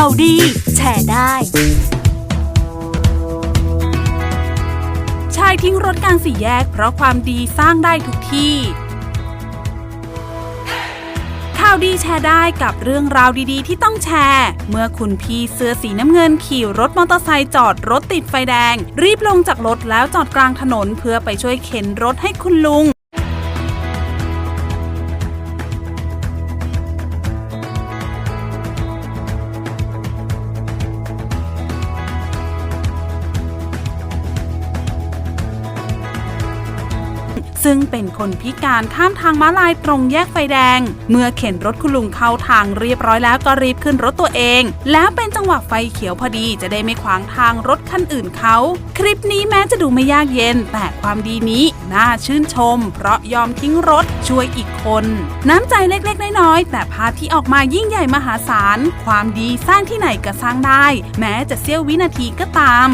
ข่าวดี แชร์ได้ ชายทิ้งรถกลางสี่แยก เพราะความดีสร้างได้ทุกที่ ข่าวดีแชร์ได้กับเรื่องราวดีๆ ที่ต้องแชร์ เมื่อคุณพี่เสื้อสีน้ำเงินขี่รถมอเตอร์ไซค์จอดรถติดไฟแดง รีบลงจากรถแล้วจอดกลางถนนเพื่อไปช่วยเข็นรถให้คุณลุง ซึ่งเป็นคนพิการข้ามทางม้าลายตรงแยกไฟแดง เมื่อเข็นรถคุณลุงเข้าทางเรียบร้อยแล้วก็รีบขึ้นรถตัวเอง แล้วเป็นจังหวะไฟเขียวพอดีจะได้ไม่ขวางทางรถคันอื่นเขา คลิปนี้แม้จะดูไม่ยากเย็น แต่ความดีนี้น่าชื่นชม เพราะยอมทิ้งรถช่วยอีกคน น้ำใจเล็กๆ น้อยๆแต่ภาพที่ออกมายิ่งใหญ่มหาศาล ความดีสร้างที่ไหนก็สร้างได้ แม้จะเสี้ยววินาทีก็ตาม